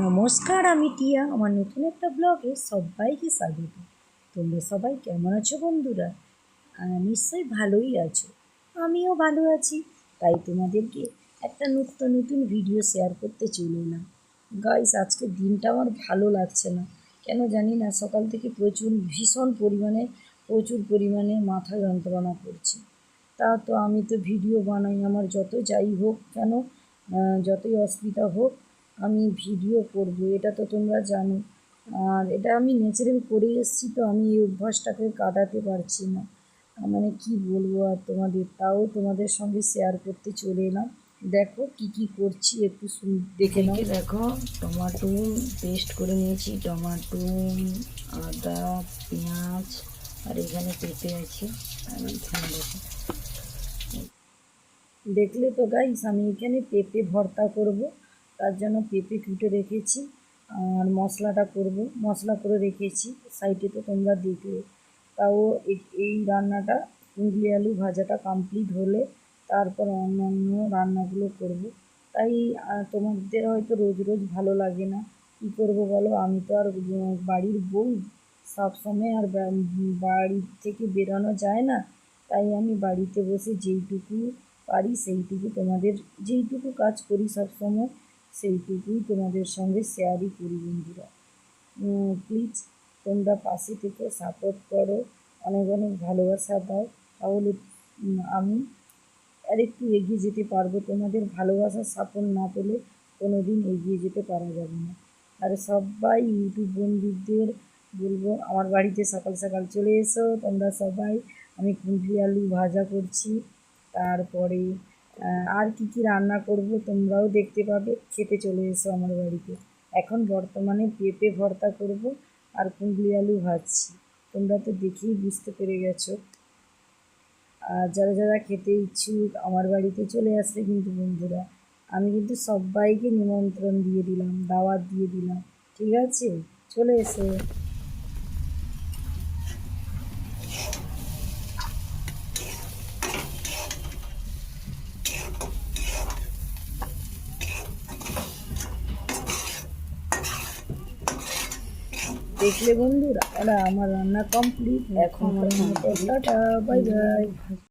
নমস্কার, আমি টিয়া। আমার নতুন একটা ব্লগে সবাইকে স্বাগত। তোমরা সবাই কেমন আছো বন্ধুরা? নিশ্চয়ই ভালোই আছো। আমিও ভালো আছি। তাই তোমাদেরকে একটা নতুন নতুন ভিডিও শেয়ার করতে চলে এলাম। গাইস আজকে দিনটা আমার ভালো লাগছে না। কেন জানি না, সকাল থেকে প্রচুর, ভীষণ পরিমাণে, প্রচুর পরিমাণে মাথা যন্ত্রণা করছে। তা তো আমি তো ভিডিও বানাই। আমার যত যাই হোক, কেন? যতই অসুবিধা হোক আমি ভিডিও করব এটা তো তোমরা জানো। আর এটা আমি ন্যাচারাল করে এসেছি তো আমি এই অভ্যাসটাকে কাটাতে পারছি না। মানে কি বলব আর তোমাদের? তাও তোমাদের সঙ্গে শেয়ার করতে চলে এলাম। দেখো কি কি করছি একটু দেখে নাও। দেখো টমাটো পেস্ট করে নিয়েছি। টমাটো আদা পেঁয়াজ আর এখানে পেঁপে আছে। দেখলে তো গাইস আমি এখানে পেঁপে ভর্তা করব। তার জন্য পেঁপে কুটে রেখেছি আর মশলাটা করব। মশলা করে রেখেছি সাইডে তো তোমরা দেখলে। তাও এই রান্নাটা কুঁদলি আলু ভাজাটা কমপ্লিট হলে তারপর অন্য অন্য রান্নাগুলো করব। তাই তোমাদের হয়তো রোজ রোজ ভালো লাগে না। কী করব বলো? আমি তো আর বাড়ির বউ। সব সময় আর বাড়ি থেকে বেরোনো যায় না। তাই আমি বাড়িতে বসে যেইটুকু পারি সেইটুকু তোমাদের, যেইটুকু কাজ করি সব সময় সেইটুকুই তোমাদের সঙ্গে শেয়ারই করি, বন্ধুরা। প্লিজ তোমরা পাশে থেকে সাপোর্ট করো, অনেক অনেক ভালোবাসা দাও। তাহলে আমি আর একটু এগিয়ে যেতে পারব। তোমাদের ভালোবাসার সাপোর্ট না পেলে কোনো দিন এগিয়ে যেতে পারা যাবে না। আর সবাই ইউটিউব বন্ধুদের বলব, আমার বাড়িতে সকাল সকাল চলে এসো। তোমরা সবাই, আমি কুঁদরি আলু ভাজা করছি। তারপরে আর কি কি রান্না করব তোমরাও দেখতে পাবে। খেতে চলে এসো আমার বাড়িতে। এখন বর্তমানে পেঁপে ভর্তা করব আর কুঁদরি আলু ভাজছি। তোমরা তো দেখেই বুঝতে পেরে গেছো। আর যারা যারা খেতে ইচ্ছুক আমার বাড়িতে চলে আসবে কিন্তু বন্ধুরা, আমি কিন্তু সবাইকে নিমন্ত্রণ দিয়ে দিলাম, দাওয়াত দিয়ে দিলাম। ঠিক আছে? চলে এসো। দেখলে বন্ধুরা আমার রান্না কমপ্লিট এখন আমার টাটা বাই বাই